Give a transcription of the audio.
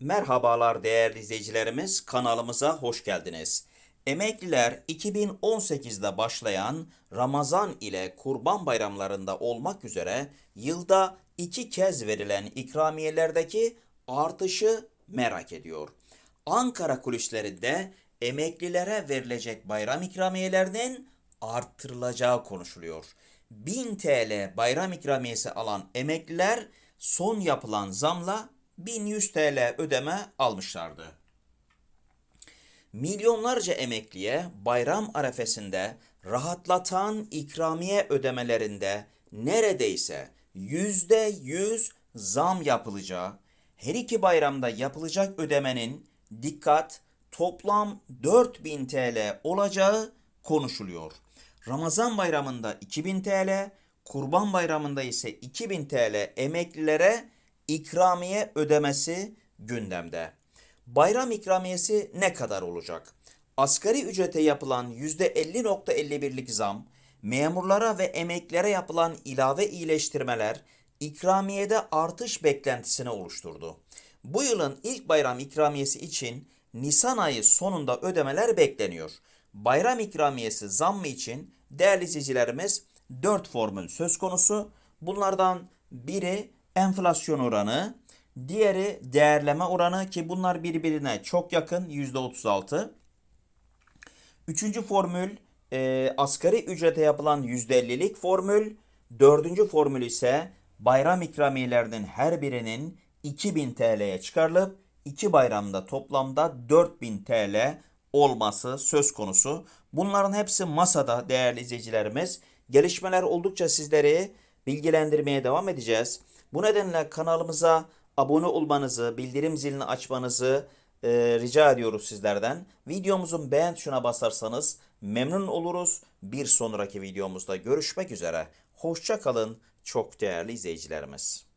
Merhabalar değerli izleyicilerimiz, kanalımıza hoş geldiniz. Emekliler 2018'de başlayan Ramazan ile Kurban bayramlarında olmak üzere yılda iki kez verilen ikramiyelerdeki artışı merak ediyor. Ankara kulislerinde emeklilere verilecek bayram ikramiyelerinin arttırılacağı konuşuluyor. 1000 TL bayram ikramiyesi alan emekliler son yapılan zamla 1100 TL ödeme almışlardı. Milyonlarca emekliye bayram arefesinde rahatlatan ikramiye ödemelerinde neredeyse yüzde yüz zam yapılacağı, her iki bayramda yapılacak ödemenin dikkat toplam 4000 TL olacağı konuşuluyor. Ramazan bayramında 2000 TL, Kurban bayramında ise 2000 TL emeklilere ikramiye ödemesi gündemde. Bayram ikramiyesi ne kadar olacak? Asgari ücrete yapılan %50.51'lik zam, memurlara ve emeklilere yapılan ilave iyileştirmeler ikramiyede artış beklentisini oluşturdu. Bu yılın ilk bayram ikramiyesi için Nisan ayı sonunda ödemeler bekleniyor. Bayram ikramiyesi zammı için değerli izleyicilerimiz 4 formül söz konusu. Bunlardan biri enflasyon oranı, diğeri değerleme oranı ki bunlar birbirine çok yakın %36. Üçüncü formül e, asgari ücrete yapılan %50'lik formül. Dördüncü formül ise bayram ikramiyelerinin her birinin 2000 TL'ye çıkarılıp iki bayramda toplamda 4000 TL olması söz konusu. Bunların hepsi masada değerli izleyicilerimiz. Gelişmeler oldukça sizleri bilgilendirmeye devam edeceğiz. Bu nedenle kanalımıza abone olmanızı, bildirim zilini açmanızı e, rica ediyoruz sizlerden. Videomuzun beğen tuşuna basarsanız memnun oluruz. Bir sonraki videomuzda görüşmek üzere. Hoşça kalın çok değerli izleyicilerimiz.